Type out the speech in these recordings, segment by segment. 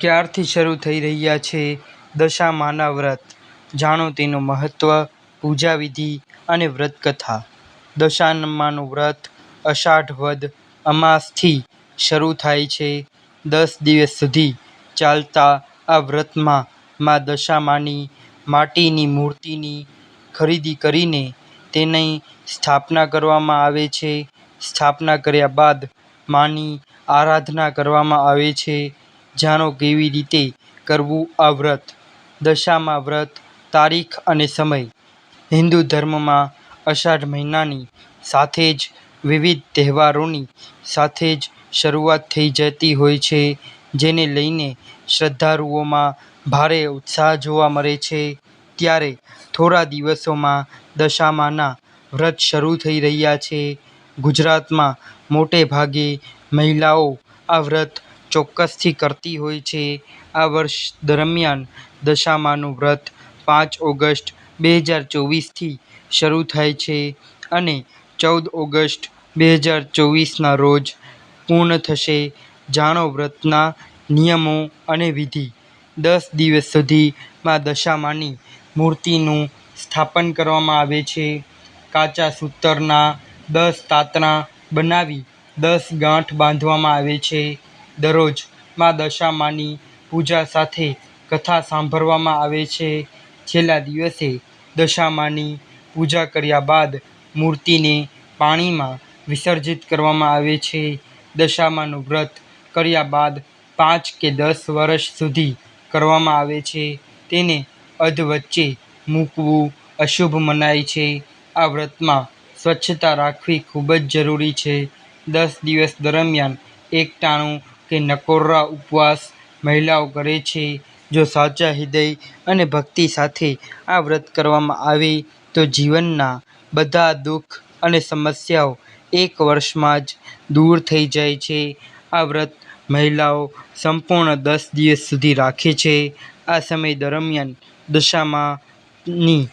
ક્યારથી શરૂ થઈ રહ્યા છે દશામાના વ્રત? જાણો તેનું મહત્વ, પૂજાવિધિ અને વ્રતકથા. દશામાનું વ્રત અષાઢ વદ અમાસથી શરૂ થાય છે. દસ દિવસ સુધી ચાલતા આ વ્રતમાં મા દશામાની માટીની મૂર્તિની ખરીદી કરીને તેની સ્થાપના કરવામાં આવે છે. સ્થાપના કર્યા બાદ માની આરાધના કરવામાં આવે છે. જાણો કેવી રીતે કરવું આ વ્રત? દશામાં વ્રત, તારીખ અને સમય. હિન્દુ ધર્મમાં અષાઢ મહિનાની સાથે જ વિવિધ તહેવારોની સાથે જ શરૂઆત થઈ જતી હોય છે, જેને લઈને શ્રદ્ધાળુઓમાં ભારે ઉત્સાહ જોવા મળે છે. ત્યારે થોડા દિવસોમાં દશામાના વ્રત શરૂ થઈ રહ્યા છે. ગુજરાતમાં મોટે ભાગે મહિલાઓ આ વ્રત ચોક્કસથી કરતી હોય છે. આ વર્ષ દરમિયાન દશામાનું વ્રત પાંચ ઓગસ્ટ બે હજાર ચોવીસથી શરૂ થાય છે અને ચૌદ ઓગસ્ટ બે હજાર ચોવીસના રોજ પૂર્ણ થશે. જાણો વ્રતના નિયમો અને વિધિ. દસ દિવસ સુધી માં દશામાની મૂર્તિનું સ્થાપન કરવામાં આવે છે. કાચા સૂતરના દસ તાતણા બનાવી દસ ગાંઠ બાંધવામાં આવે છે. દરરોજ મા દશામાની પૂજા સાથે કથા સાંભળવામાં આવે છે. છેલ્લા દિવસે દશામાની પૂજા કર્યા બાદ મૂર્તિને પાણીમાં વિસર્જિત કરવામાં આવે છે. દશામાનું વ્રત કર્યા બાદ પાંચ કે દસ વર્ષ સુધી કરવામાં આવે છે. તેને અધ વચ્ચે મૂકવું અશુભ મનાય છે. આ વ્રતમાં સ્વચ્છતા રાખવી ખૂબ જ જરૂરી છે. દસ દિવસ દરમિયાન એકટાણું કે નકોરરા ઉપવાસ મહિલાઓ કરે છે. જો સાચા હૃદય અને ભક્તિ સાથે આ વ્રત કરવામાં આવે, તો જીવનના બધા દુઃખ અને સમસ્યાઓ એક વર્ષમાં જ દૂર થઈ જાય છે. આ વ્રત મહિલાઓ સંપૂર્ણ દસ દિવસ સુધી રાખે છે. આ સમય દરમિયાન દશામાની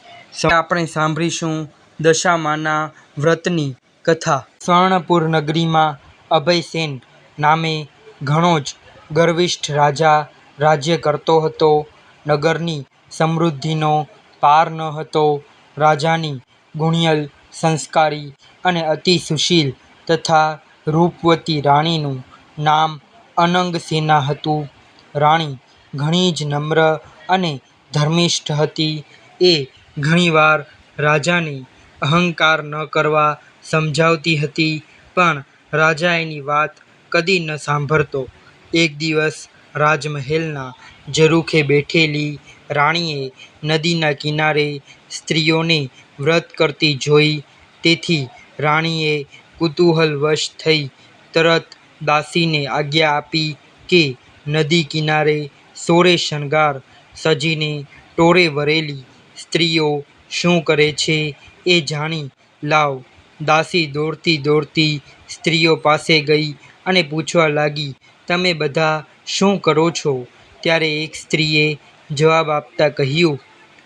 આપણે સાંભળીશું દશામાના વ્રતની કથા. સ્વર્ણપુર નગરીમાં અભયસેન નામે ઘણો જ ગર્વિષ્ઠ રાજા રાજ્ય કરતો હતો. નગરની સમૃદ્ધિનો પાર ન હતો. રાજાની ગુણિયલ, સંસ્કારી અને અતિ સુશીલ તથા રૂપવતી રાણીનું નામ અનંગસેના હતું. રાણી ઘણી જ નમ્ર અને ધર્મિષ્ઠ હતી. એ ઘણીવાર રાજાને અહંકાર ન કરવા સમજાવતી હતી પણ રાજા એની વાત કદી ન સાંભળતો. એક દિવસ રાજમહેલના ઝરૂખે બેઠેલી રાણીએ નદીના કિનારે સ્ત્રીઓને વ્રત કરતી જોઈ. તેથી રાણીએ કુતૂહલવશ થઈ તરત દાસીને આજ્ઞા આપી કે નદી કિનારે સોળે શણગાર સજીને ટોળે વરેલી સ્ત્રીઓ શું કરે છે એ જાણી લાવ. દાસી દોડતી દોડતી સ્ત્રીઓ પાસે ગઈ અને પૂછવા લાગી તમે બધા શું કરો છો? ત્યારે એક સ્ત્રીએ જવાબ આપતા કહ્યું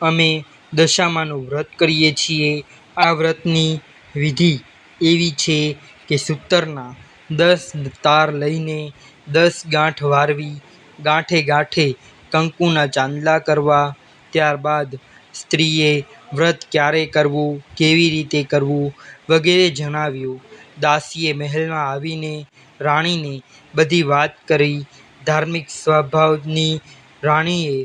અમે દશામાનું વ્રત કરીએ છીએ. આ વ્રતની વિધિ એવી છે કે સૂતરના દસ તાર લઈને દસ ગાંઠ વારવી ગાંઠે ગાંઠે કંકુના ચાંદલા કરવા. ત્યારબાદ સ્ત્રીએ વ્રત ક્યારે કરવું, કેવી રીતે કરવું વગેરે જણાવ્યું. દાસીએ મહેલમાં આવીને રાણીને બધી વાત કરી. ધાર્મિક સ્વભાવની રાણીએ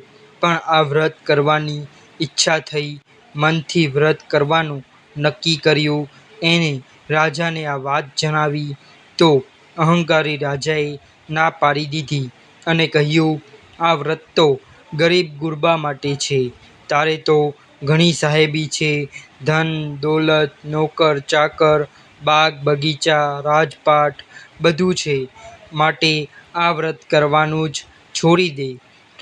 પણ આ વ્રત કરવાની ઈચ્છા થઈ. મનથી વ્રત કરવાનું નક્કી કર્યું. એણે રાજાને આ વાત જણાવી તો અહંકારી રાજાએ ના પાડી દીધી અને કહ્યું આ વ્રત તો ગરીબ ગુરબા માટે છે. તારે તો ઘણી સાહેબી છે, ધન દોલત, નોકર ચાકર, બાગ બગીચા, રાજપાટ બધું છે માટે આ વ્રત કરવાનું જ છોડી દે.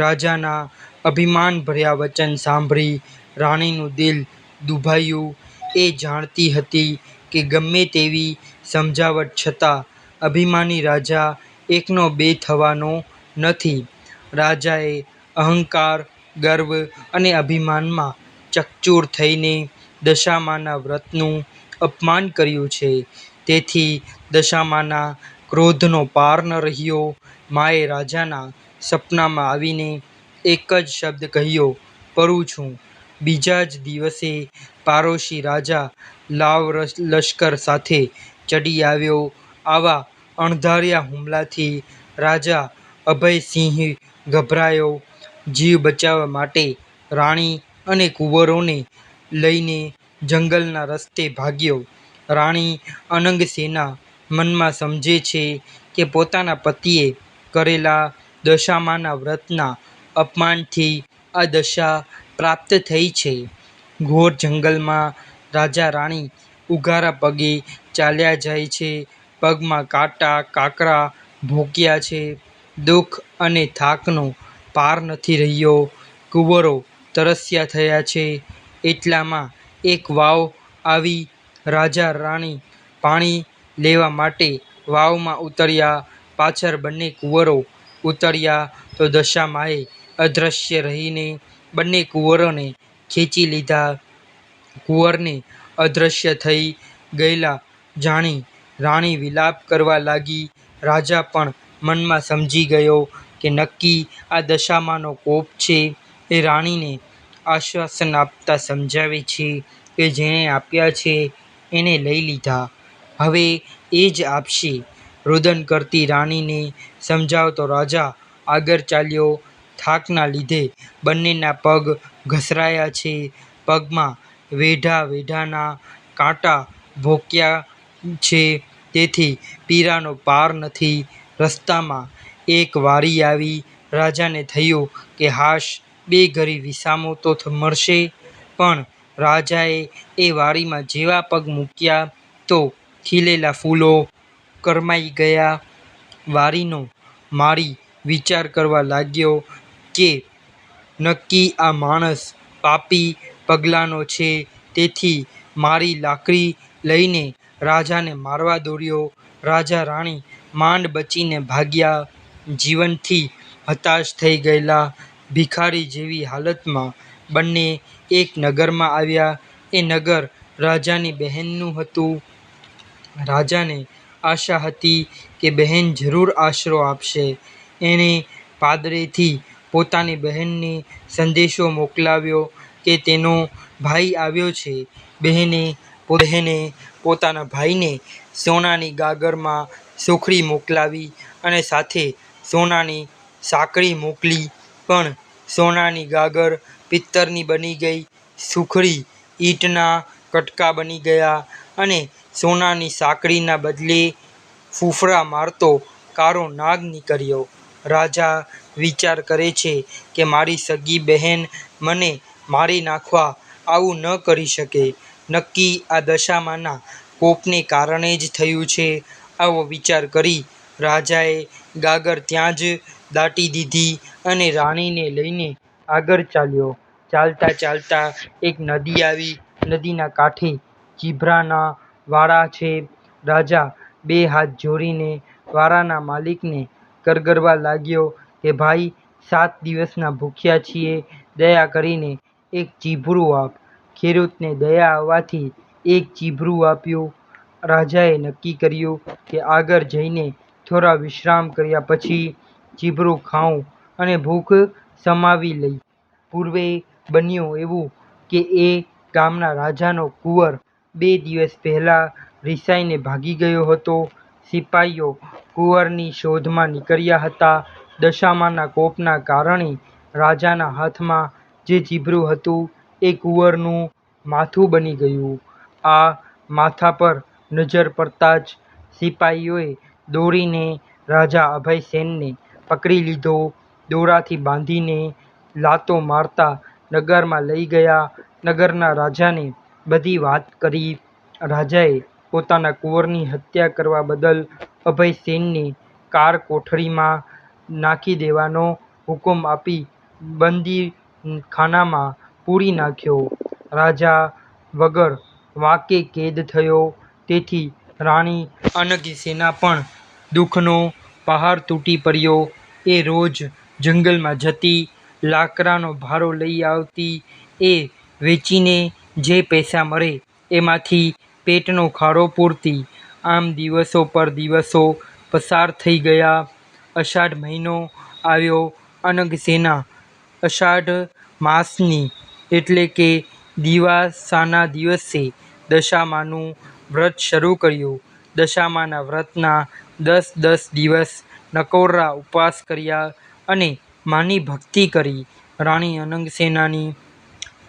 રાજાના અભિમાનભર્યા વચન સાંભળી રાણીનું દિલ દુભાયું. એ જાણતી હતી કે ગમે તેવી સમજાવટ છતાં અભિમાની રાજા એકનો બે થવાનો નથી. રાજાએ અહંકાર, ગર્વ અને અભિમાનમાં ચકચૂર થઈને દશામાના વ્રતનું અપમાન કર્યું છે. તેથી દશામાના ક્રોધનો પાર ન રહ્યો. માએ રાજાના સપનામાં આવીને એક જ શબ્દ કહ્યો "પરું છું". બીજા જ દિવસે પારોશી રાજા લાવ લશ્કર સાથે ચડી આવ્યો. આવા અણધાર્યા હુમલાથી રાજા અભયસિંહ ગભરાયો. જીવ બચાવવા માટે રાણી અને કુંવરોને લઈને જંગલના રસ્તે ભાગ્યો. રાણી અનંગસેના મનમાં સમજે છે કે પોતાના પતિએ કરેલા દશામાના વ્રતના અપમાનથી આ દશા પ્રાપ્ત થઈ છે. ઘોર જંગલમાં રાજા-રાણી ઉઘારા પગે ચાલ્યા જાય છે. પગમાં કાંટા, કાંકરા ભોંક્યા છે. દુઃખ અને થાકનો પાર નથી રહ્યો. કુંવરો તરસ્યા થયા છે. એટલામાં એક વાવ આવી. રાજા-રાણી પાણી લેવા માટે વાવમાં ઉતર્યા. પાછળ બંને કુંવરો ઉતર્યા તો દશામાએ અદૃશ્ય રહીને બંને કુંવરોને ખેંચી લીધા. કુંવરને અદૃશ્ય થઈ ગયેલા જાણી રાણી વિલાપ કરવા લાગી. રાજા પણ મનમાં સમજી ગયો કે નક્કી આ દશામાનો કોપ છે. એ રાણીને આશ્વાસન આપતા સમજાવે છે કે જેણે આપ્યા છે એણે લઈ લીધા. હવે એ જ આપશે. રુદન કરતી રાણીને સમજાવતો રાજા આગળ ચાલ્યો. થાકના લીધે બંનેના પગ ઘસરાયા છે. પગમાં વેઢા-વેઢાના કાંટા ભોંક્યા છે તેથી પીરાનો પાર નથી. રસ્તામાં એક વાડી આવી. રાજાને થયું કે હાશ, બે ઘરી વિસામો તો મળશે. પણ રાજાએ એ વાડીમાં જેવા પગ મૂક્યા તો ખીલેલા ફૂલો કરમાઈ ગયા. વાડીનો માળી વિચાર કરવા લાગ્યો કે નક્કી આ માણસ પાપી પગલાનો છે તેથી મારી લાકડી લઈને રાજાને મારવા દોડ્યો. રાજા-રાણી માંડ બચીને ભાગ્યા. જીવનથી હતાશ થઈ ગયેલા ભિખારી જેવી હાલતમાં બંને એક નગરમાં આવ્યા. એ નગર રાજાની બહેનનું હતું. રાજાને આશા હતી કે બહેન જરૂર આશરો આપશે. એણે પાદરેથી પોતાની બહેનને સંદેશો મોકલાવ્યો કે તેનો ભાઈ આવ્યો છે. બહેને પોતાના ભાઈને સોનાની ગાગરમાં સુખડી મોકલાવી અને સાથે સોનાની સાંકળી મોકલી. પણ સોનાની ગાગર પિત્તળની બની ગઈ. સુખડી ઈંટના કટકા બની ગયા અને સોનાની સાંકળીના બદલે ફૂફરા મારતો કાળો નાગ નીકળ્યો. રાજા વિચાર કરે છે કે મારી સગી બહેન મને મારી નાખવા આવું ન કરી શકે. નક્કી આ દશામાંના કોપને કારણે જ થયું છે. આવો વિચાર કરી રાજાએ ગાગર ત્યાં જ દાટી દીધી અને રાણીને લઈને આગળ ચાલ્યો. ચાલતા ચાલતા એક નદી આવી. નદીના કાંઠે જીભરાના વાડા છે. રાજા બે હાથ જોડીને વાડાના માલિકને કરગરવા લાગ્યો કે, ભાઈ, સાત દિવસના ભૂખ્યા છીએ. દયા કરીને એક ચીભરું આપ. ખેડૂતને દયા આવવાથી એક ચીભરું આપ્યું. રાજાએ નક્કી કર્યું કે, આગળ જઈને થોડા વિશ્રામ કર્યા પછી ચીભરું ખાઉં અને ભૂખ શમાવી લઈ. પૂર્વે બન્યું એવું કે એ ગામના રાજાનો કુંવર બે દિવસ પહેલાં રિસાઈને ભાગી ગયો હતો. સિપાઈઓ કુંવરની શોધમાં નીકળ્યા હતા. દશામાના કોપના કારણે રાજાના હાથમાં જે ચીભરું હતું એ કુંવરનું માથું બની ગયું. આ માથા પર નજર પડતાં જ સિપાઈઓએ દોડીને રાજા અભયસેનને પકડી લીધો. દોરાથી બાંધીને લાતો મારતા નગરમાં લઈ ગયા. નગરના રાજાને બધી વાત કરી. રાજાએ પોતાના કુંવરની હત્યા કરવા બદલ અભયસેનને કાળકોઠડીમાં નાખી દેવાનો હુકમ આપી બંદીખાનામાં પૂરી નાખ્યો. રાજા વગર વાંકે કેદ થયો. તેથી રાણી અનગીસેના પણ દુઃખનો પહાડ તૂટી પડ્યો. એ રોજ જંગલમાં જતી. લાકડાનો ભારો લઈ આવતી. એ વેચીને જે પૈસા મળે એમાંથી પેટનો ખાડો પૂરતી. આમ દિવસો પર દિવસો પસાર થઈ ગયા. અષાઢ મહિનો આવ્યો અનગસેના અષાઢ માસની એટલે કે દિવાસાના દિવસે દશામાનું વ્રત શરૂ કર્યું દશામાના વ્રતના દસ દસ દિવસ નકોરરા ઉપવાસ કર્યા અને માની ભક્તિ કરી. રાણી અનંગસેનાની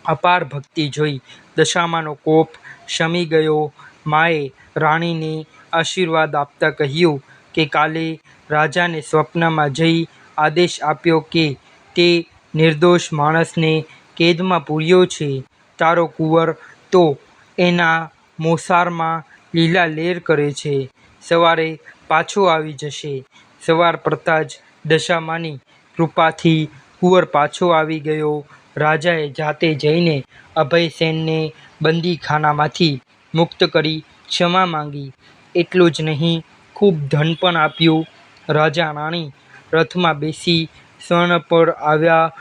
અપાર ભક્તિ જોઈ. દશામાનો કોપ શમી ગયો. માએ રાણીને આશીર્વાદ આપતા કહ્યું કે કાલે રાજાને સ્વપ્નમાં જઈ આદેશ આપ્યો કે તે નિર્દોષ માણસને કેદમાં પૂર્યો છે. તારો કુંવર તો એના મોસારમાં લીલા લેર કરે છે. સવારે પાછો આવી જશે. સવાર પડતાં જ દશામાની કૃપાથી કુંવર પાછો આવી ગયો. રાજાએ જાતે જઈને અભયસેનને બંદીખાનામાંથી મુક્ત કરી ક્ષમા માંગી. એટલું જ નહીં, ખૂબ ધન પણ આપ્યું. રાજા રાણી રથમાં બેસી શણપર આવ્યા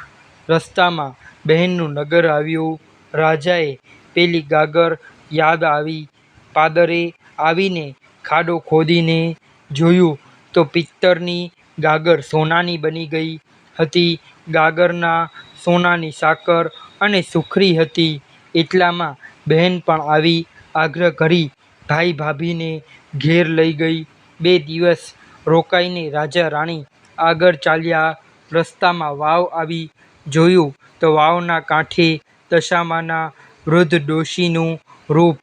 રસ્તામાં બહેનનું નગર આવ્યું. રાજાએ પેલી ગાગર યાદ આવી. પાદરે આવીને ખાડો ખોદીને જોયું તો પિત્તળની ગાગર સોનાની બની ગઈ હતી. ગાગરના સોનાની સાકર અને સુખડી હતી. એટલામાં બહેન પણ આવી આગ્રહ કરી ભાઈ ભાભીને ઘેર લઈ ગઈ. બે દિવસ રોકાઈને રાજા રાણી આગળ ચાલ્યા. રસ્તામાં વાવ આવી જોયું તો વાવના કાંઠે દશામાના વૃદ્ધ ડોશીનું રૂપ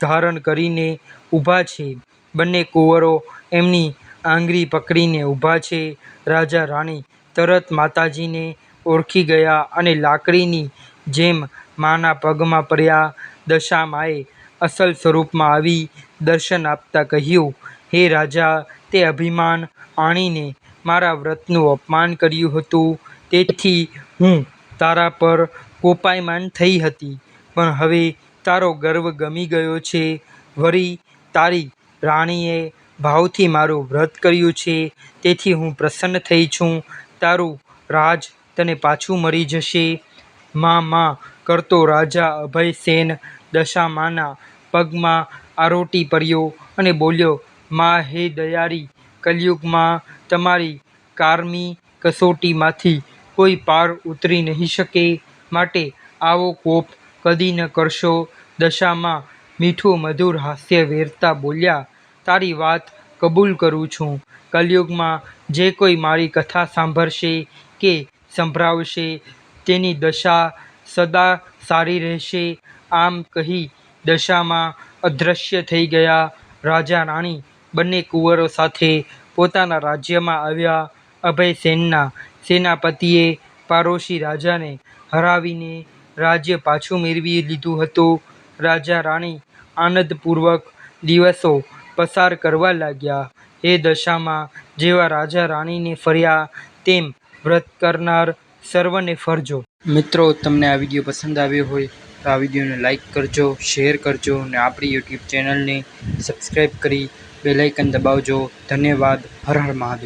ધારણ કરીને ઊભા છે. બંને કુંવરો એમની આંગળી પકડીને ઊભા છે. રાજા રાણી તરત માતાજીને ઓળખી ગયા અને લાકડીની જેમ માના પગમાં પડ્યા દશામાએ અસલ સ્વરૂપમાં આવી દર્શન આપતા કહ્યું, હે રાજા, તે અભિમાન આણીને મારા વ્રતનું અપમાન કર્યું હતું. તેથી હું તારા પર કોપાયમાન થઈ હતી. પણ હવે તારો ગર્વ ગમી ગયો છે. વળી તારી રાણીએ ભાવથી મારું વ્રત કર્યું છે, તેથી હું પ્રસન્ન થઈ છું. તારું રાજ તને પાછું મળી જશે. મા મા, કરતો રાજા અભયસેન દશામાના પગમાં આરોટી પડ્યો અને બોલ્યો, મા, હે દયારી કલયુગમાં તમારી કારમી કસોટીમાંથી કોઈ પાર ઉતરી નહીં શકે. માટે આવો કોપ કદી ન કરશો. દશામાં મીઠું મધુર હાસ્ય વેરતા બોલ્યાં તારી વાત કબૂલ કરું છું. કલયુગમાં જે કોઈ મારી કથા સાંભળશે કે સંભળાવશે, તેની દશા સદા સારી રહેશે. આમ કહી દશામાં અદૃશ્ય થઈ ગયા રાજા રાણી બંને કુંવરો સાથે પોતાના રાજ્યમાં આવ્યા. અભયસેનના સેનાપતિએ પારોશી રાજાને હરાવીને રાજ્ય પાછું મેળવી લીધું હતું. રાજા રાણી આનંદપૂર્વક દિવસો પસાર કરવા લાગ્યા. એ દશામાં જેવા રાજા રાણીને ફર્યા, તેમ વ્રત કરનાર સર્વને ફરજો. મિત્રો, તમને આ વીડિયો પસંદ આવ્યો હોય તો આ વિડીયોને લાઈક કરજો, શેર કરજો અને આપણી યુટ્યુબ ચેનલને સબસ્ક્રાઈબ કરી બેલાઇકન દબાવજો. ધન્યવાદ. હર હર મહાદેવ.